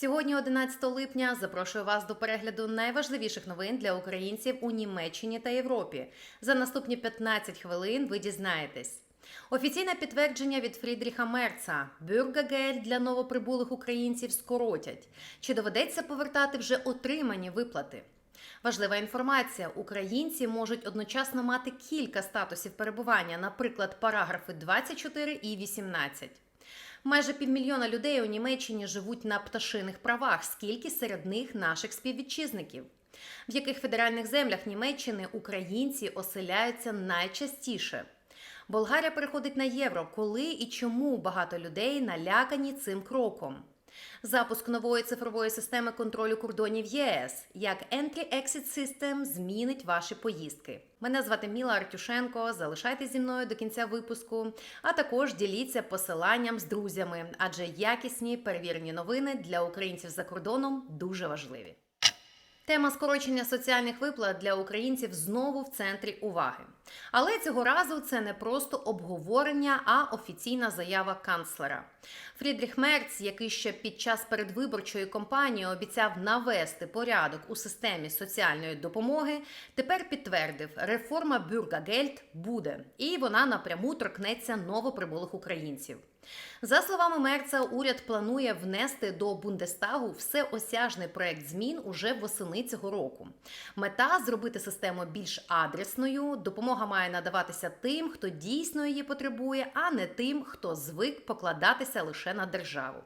Сьогодні, 11 липня, запрошую вас до перегляду найважливіших новин для українців у Німеччині та Європі. За наступні 15 хвилин ви дізнаєтесь. Офіційне підтвердження від Фрідріха Мерца: Бюргагель для новоприбулих українців скоротять. Чи доведеться повертати вже отримані виплати? Важлива інформація: українці можуть одночасно мати кілька статусів перебування, наприклад, параграфи 24 і 18. Майже півмільйона людей у Німеччині живуть на пташиних правах, скільки серед них наших співвітчизників. В яких федеральних землях Німеччини українці оселяються найчастіше. Болгарія переходить на євро, коли і чому багато людей налякані цим кроком. Запуск нової цифрової системи контролю кордонів ЄС як Entry-Exit System змінить ваші поїздки. Мене звати Міла Артюшенко. Залишайтесь зі мною до кінця випуску, а також діліться посиланням з друзями, адже якісні перевірені новини для українців за кордоном дуже важливі. Тема скорочення соціальних виплат для українців знову в центрі уваги. Але цього разу це не просто обговорення, а офіційна заява канцлера. Фрідріх Мерц, який ще під час передвиборчої кампанії обіцяв навести порядок у системі соціальної допомоги, тепер підтвердив, реформа Бюргагельд буде, і вона напряму торкнеться новоприбулих українців. За словами Мерца, уряд планує внести до Бундестагу всеосяжний проект змін уже восени цього року. Мета зробити систему більш адресною. Допомога має надаватися тим, хто дійсно її потребує, а не тим, хто звик покладатися лише на державу.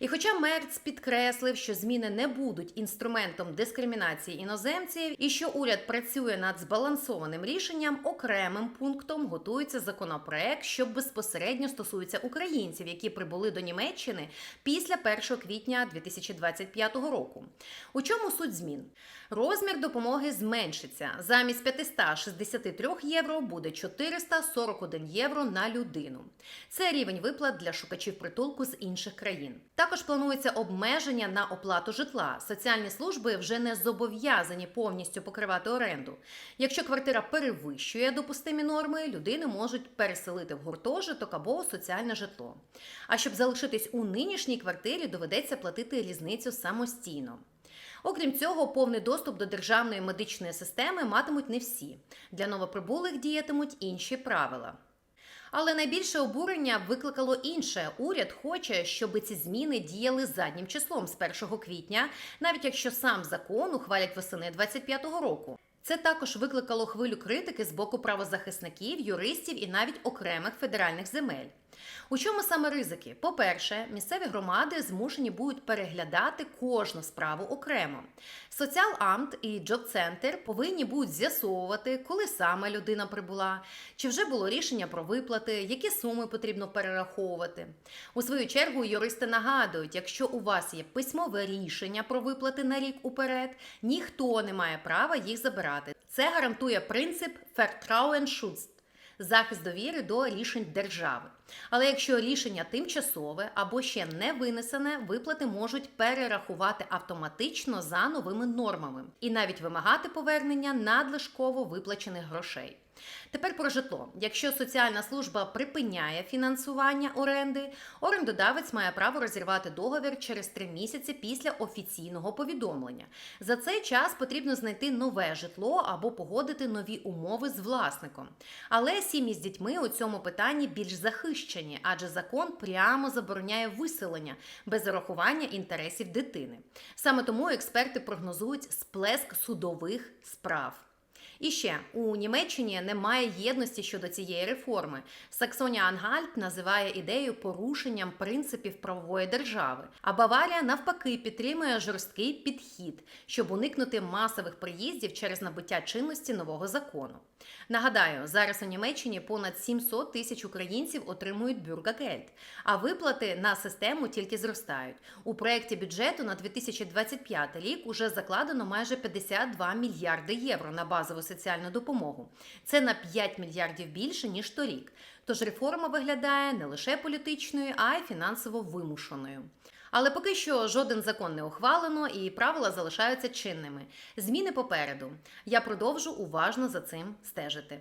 І хоча Мерц підкреслив, що зміни не будуть інструментом дискримінації іноземців, і що уряд працює над збалансованим рішенням, окремим пунктом готується законопроект, що безпосередньо стосується українців, які прибули до Німеччини після 1 квітня 2025 року. У чому суть змін? Розмір допомоги зменшиться. Замість 563 євро буде 441 євро на людину. Це рівень виплат для шукачів притулку з інших країн. Також планується обмеження на оплату житла. Соціальні служби вже не зобов'язані повністю покривати оренду. Якщо квартира перевищує допустимі норми, людини можуть переселити в гуртожиток або соціальне житло. А щоб залишитись у нинішній квартирі, доведеться платити різницю самостійно. Окрім цього, повний доступ до державної медичної системи матимуть не всі. Для новоприбулих діятимуть інші правила. Але найбільше обурення викликало інше. Уряд хоче, щоб ці зміни діяли заднім числом з 1 квітня, навіть якщо сам закон ухвалять восени 25-го року. Це також викликало хвилю критики з боку правозахисників, юристів і навіть окремих федеральних земель. У чому саме ризики? По-перше, місцеві громади змушені будуть переглядати кожну справу окремо. Соціал-Амт і Джоб-центр повинні будуть з'ясовувати, коли саме людина прибула, чи вже було рішення про виплати, які суми потрібно перераховувати. У свою чергу юристи нагадують, якщо у вас є письмове рішення про виплати на рік уперед, ніхто не має права їх забирати. Це гарантує принцип Vertrauensschutz – захист довіри до рішень держави. Але якщо рішення тимчасове або ще не винесене, виплати можуть перерахувати автоматично за новими нормами і навіть вимагати повернення надлишково виплачених грошей. Тепер про житло. Якщо соціальна служба припиняє фінансування оренди, орендодавець має право розірвати договір через три місяці після офіційного повідомлення. За цей час потрібно знайти нове житло або погодити нові умови з власником. Але сім'ї з дітьми у цьому питанні більш захищені, адже закон прямо забороняє виселення без урахування інтересів дитини. Саме тому експерти прогнозують сплеск судових справ. І ще у Німеччині немає єдності щодо цієї реформи. Саксонія Ангальт називає ідею порушенням принципів правової держави. А Баварія навпаки підтримує жорсткий підхід, щоб уникнути масових приїздів через набуття чинності нового закону. Нагадаю, зараз у Німеччині понад 700 тисяч українців отримують бюргагельд, а виплати на систему тільки зростають. У проєкті бюджету на 2025 рік уже закладено майже 52 мільярди євро на базову соціальну допомогу. Це на 5 мільярдів більше ніж торік. Тож реформа виглядає не лише політичною, а й фінансово вимушеною. Але поки що жоден закон не ухвалено і правила залишаються чинними. Зміни попереду. Я продовжу уважно за цим стежити.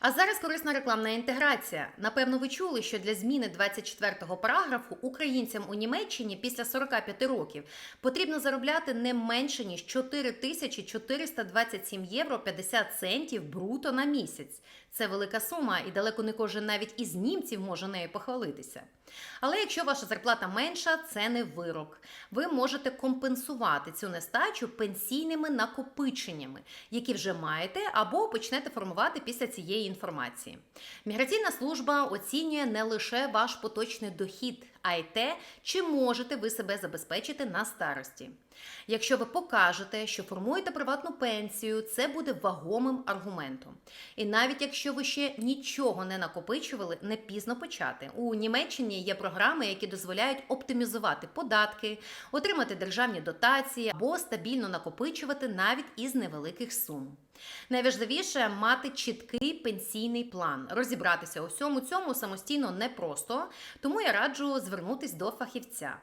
А зараз корисна рекламна інтеграція. Напевно, ви чули, що для зміни 24-го параграфу українцям у Німеччині після 45 років потрібно заробляти не менше ніж 4427 євро 50 центів бруто на місяць. Це велика сума, і далеко не кожен навіть із німців може нею похвалитися. Але якщо ваша зарплата менша, це не вирок. Ви можете компенсувати цю нестачу пенсійними накопиченнями, які вже маєте або почнете формувати після цієї інформації. Міграційна служба оцінює не лише ваш поточний дохід, а й те, чи можете ви себе забезпечити на старості. Якщо ви покажете, що формуєте приватну пенсію, це буде вагомим аргументом. І навіть якщо ви ще нічого не накопичували, не пізно почати. У Німеччині є програми, які дозволяють оптимізувати податки, отримати державні дотації або стабільно накопичувати навіть із невеликих сум. Найважливіше мати чіткий пенсійний план. Розібратися у всьому цьому самостійно непросто, тому я раджу звернутись до фахівця.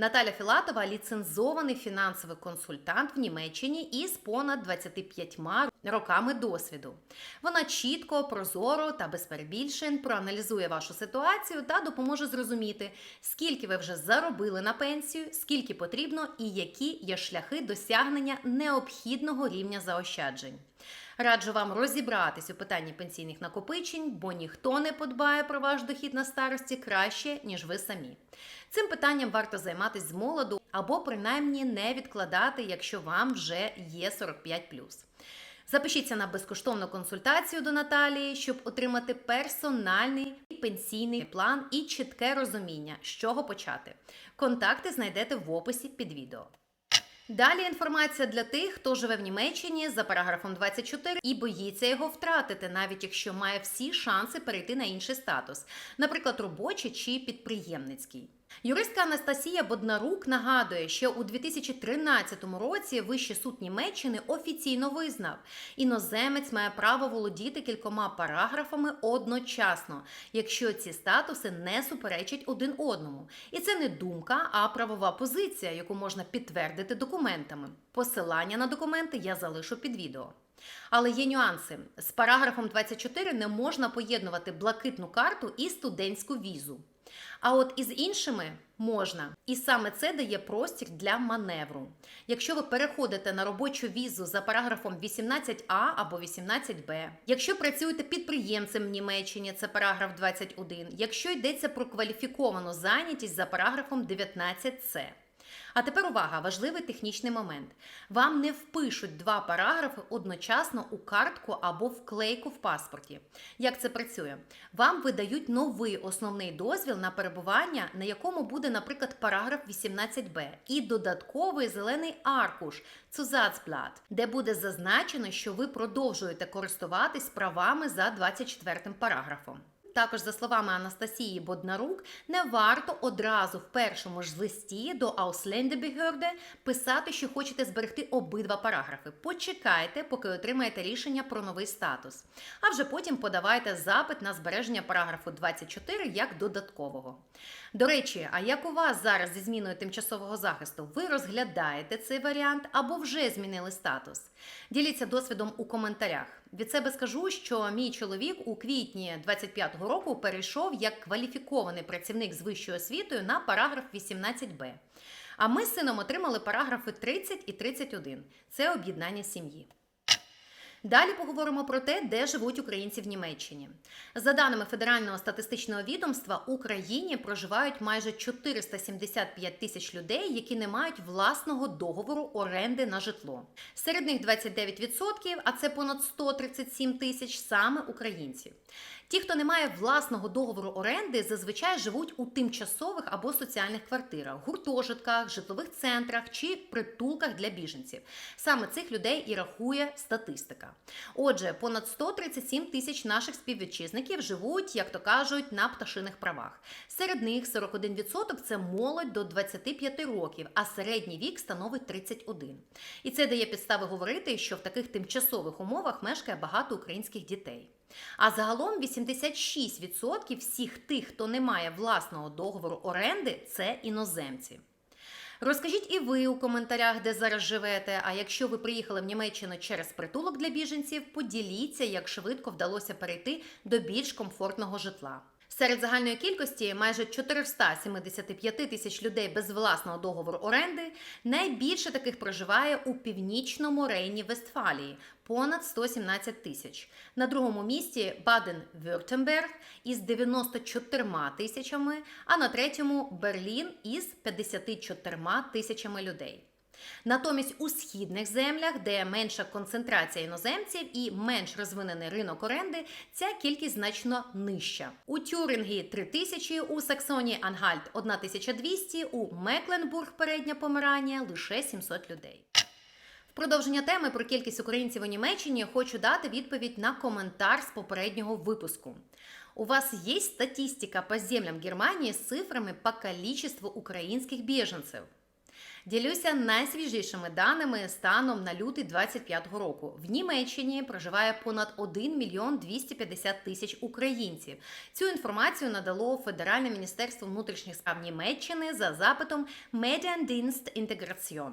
Наталя Філатова ліцензований фінансовий консультант в Німеччині із понад 25 роками досвіду. Вона чітко, прозоро та без перебільшень проаналізує вашу ситуацію та допоможе зрозуміти, скільки ви вже заробили на пенсію, скільки потрібно і які є шляхи досягнення необхідного рівня заощаджень. Раджу вам розібратись у питанні пенсійних накопичень, бо ніхто не подбає про ваш дохід на старості краще, ніж ви самі. Цим питанням варто займатися з молоду або принаймні не відкладати, якщо вам вже є 45+. Запишіться на безкоштовну консультацію до Наталії, щоб отримати персональний пенсійний план і чітке розуміння, з чого почати. Контакти знайдете в описі під відео. Далі інформація для тих, хто живе в Німеччині за параграфом 24 і боїться його втратити, навіть якщо має всі шанси перейти на інший статус, наприклад, робочий чи підприємницький. Юристка Анастасія Боднарук нагадує, що у 2013 році Вищий суд Німеччини офіційно визнав, іноземець має право володіти кількома параграфами одночасно, якщо ці статуси не суперечать один одному. І це не думка, а правова позиція, яку можна підтвердити документами. Посилання на документи я залишу під відео. Але є нюанси. З параграфом 24 не можна поєднувати блакитну карту і студентську візу. А от із іншими можна. І саме це дає простір для маневру. Якщо ви переходите на робочу візу за параграфом 18а або 18б, якщо працюєте підприємцем в Німеччині, це параграф 21, якщо йдеться про кваліфіковану зайнятість за параграфом 19с. А тепер увага, важливий технічний момент. Вам не впишуть два параграфи одночасно у картку або вклейку в паспорті. Як це працює? Вам видають новий основний дозвіл на перебування, на якому буде, наприклад, параграф 18б, і додатковий зелений аркуш Zusatzblatt, де буде зазначено, що ви продовжуєте користуватись правами за 24 параграфом. Також, за словами Анастасії Боднарук, не варто одразу в першому ж листі до Ausländerbehörde писати, що хочете зберегти обидва параграфи. Почекайте, поки отримаєте рішення про новий статус. А вже потім подавайте запит на збереження параграфу 24 як додаткового. До речі, а як у вас зараз зі зміною тимчасового захисту? Ви розглядаєте цей варіант або вже змінили статус? Діліться досвідом у коментарях. Від себе скажу, що мій чоловік у квітні 25-го року перейшов як кваліфікований працівник з вищою освітою на параграф 18б. А ми з сином отримали параграфи 30 і 31. Це об'єднання сім'ї. Далі поговоримо про те, де живуть українці в Німеччині. За даними Федерального статистичного відомства, в Україні проживають майже 475 тисяч людей, які не мають власного договору оренди на житло. Серед них 29%, а це понад 137 тисяч саме українці. Ті, хто не має власного договору оренди, зазвичай живуть у тимчасових або соціальних квартирах, гуртожитках, житлових центрах чи притулках для біженців. Саме цих людей і рахує статистика. Отже, понад 137 тисяч наших співвітчизників живуть, як то кажуть, на пташиних правах. Серед них 41% – це молодь до 25 років, а середній вік становить 31. І це дає підстави говорити, що в таких тимчасових умовах мешкає багато українських дітей. А загалом 86% всіх тих, хто не має власного договору оренди, це іноземці. Розкажіть і ви у коментарях, де зараз живете. А якщо ви приїхали в Німеччину через притулок для біженців, поділіться, як швидко вдалося перейти до більш комфортного житла. Серед загальної кількості майже 475 тисяч людей без власного договору оренди. Найбільше таких проживає у північному рейні Вестфалії понад 117 тисяч. На другому місці Баден-Вюртемберг із 94 тисячами, а на третьому Берлін із 54 тисячами людей. Натомість у східних землях, де менша концентрація іноземців і менш розвинений ринок оренди, ця кількість значно нижча. У Тюрингі 3 тисячі, у Саксонії Ангальт 1200, у Мекленбург Передня Померанія лише 700 людей. Продовження теми про кількість українців у Німеччині хочу дати відповідь на коментар з попереднього випуску. У вас есть статистика по землям Германии с цифрами по количеству українських біженців? Ділюся найсвіжішими даними станом на лютий 25-го року. В Німеччині проживає понад 1 мільйон 250 тисяч українців. Цю інформацію надало Федеральне міністерство внутрішніх справ Німеччини за запитом Mediendienst Integration.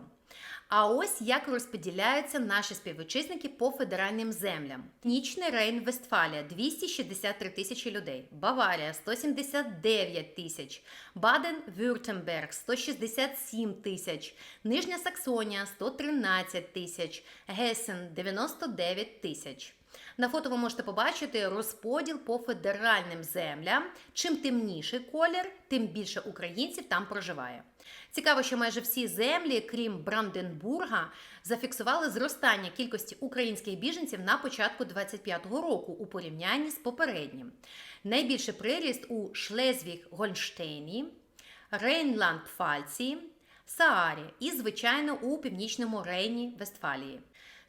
А ось як розподіляються наші співвітчизники по федеральним землям: Нічний Рейн Вестфалія 263 тисячі людей, Баварія 179 тисяч, Баден-Вюртемберг 167 тисяч, Нижня Саксонія 113 тисяч, Гесен 99 тисяч. На фото ви можете побачити розподіл по федеральним землям. Чим темніший колір, тим більше українців там проживає. Цікаво, що майже всі землі, крім Бранденбурга, зафіксували зростання кількості українських біженців на початку 25-го року у порівнянні з попереднім. Найбільший приріст у Шлезвіг-Гольштейні, Рейнланд-Пфальці, Саарі і, звичайно, у північному Рейні Вестфалії.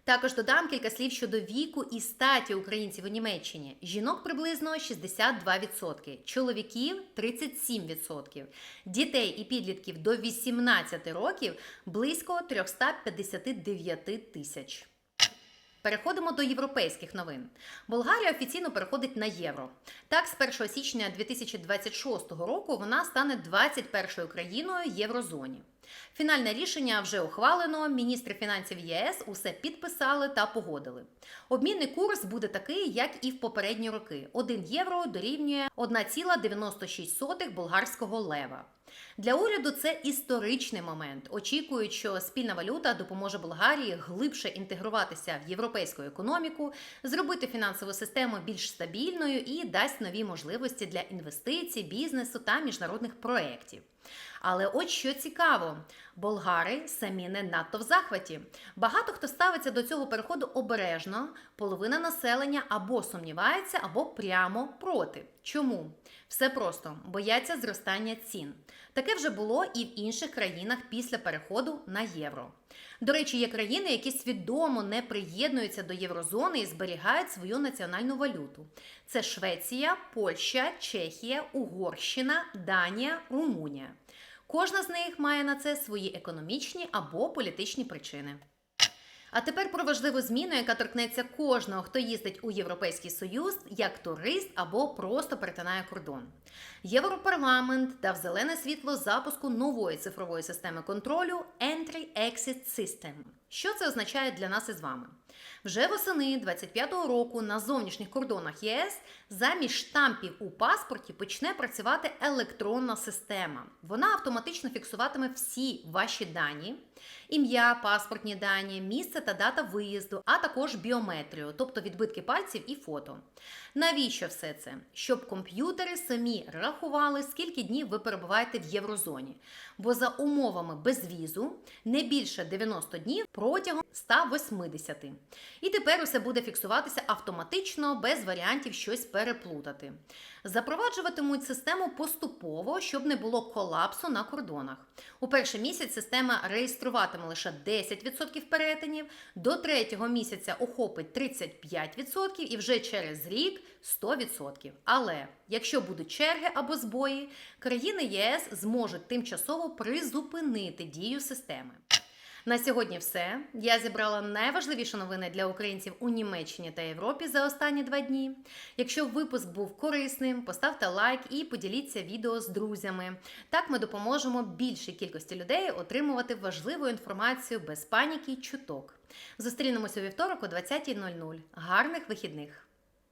Також додам кілька слів щодо віку і статі українців у Німеччині. Жінок приблизно 62%, чоловіків 37%, дітей і підлітків до 18 років близько 359 тисяч. Переходимо до європейських новин. Болгарія офіційно переходить на євро. Так, з 1 січня 2026 року вона стане 21 країною єврозоні. Фінальне рішення вже ухвалено. Міністри фінансів ЄС усе підписали та погодили. Обмінний курс буде такий, як і в попередні роки: 1 євро дорівнює 1,96 болгарського лева. Для уряду це історичний момент. Очікують, що спільна валюта допоможе Болгарії глибше інтегруватися в європейську економіку, зробити фінансову систему більш стабільною і дасть нові можливості для інвестицій, бізнесу та міжнародних проєктів. Але от що цікаво, болгари самі не надто в захваті. Багато хто ставиться до цього переходу обережно, половина населення або сумнівається, або прямо проти. Чому? Все просто бояться зростання цін. Таке вже було і в інших країнах після переходу на євро. До речі, є країни, які свідомо не приєднуються до єврозони і зберігають свою національну валюту. Це Швеція, Польща, Чехія, Угорщина, Данія, Румунія. Кожна з них має на це свої економічні або політичні причини. А тепер про важливу зміну, яка торкнеться кожного, хто їздить у Європейський Союз як турист або просто перетинає кордон. Європарламент дав зелене світло запуску нової цифрової системи контролю Entry-Exit System. Що це означає для нас із вами? Вже восени 25-го року на зовнішніх кордонах ЄС замість штампів у паспорті почне працювати електронна система. Вона автоматично фіксуватиме всі ваші дані, ім'я, паспортні дані, місце та дата виїзду, а також біометрію, тобто відбитки пальців і фото. Навіщо все це? Щоб комп'ютери самі рахували, скільки днів ви перебуваєте в єврозоні. Бо за умовами безвізу не більше 90 днів протягом 180. І тепер усе буде фіксуватися автоматично, без варіантів щось переплутати. Запроваджуватимуть систему поступово, щоб не було колапсу на кордонах. У перший місяць система реєструватиме лише 10% перетинів, до третього місяця охопить 35% і вже через рік 100%. Але якщо будуть черги або збої, країни ЄС зможуть тимчасово призупинити дію системи. На сьогодні все. Я зібрала найважливіші новини для українців у Німеччині та Європі за останні два дні. Якщо випуск був корисним, поставте лайк і поділіться відео з друзями. Так ми допоможемо більшій кількості людей отримувати важливу інформацію без паніки чуток. Зустрінемося у вівторок о 20.00. Гарних вихідних!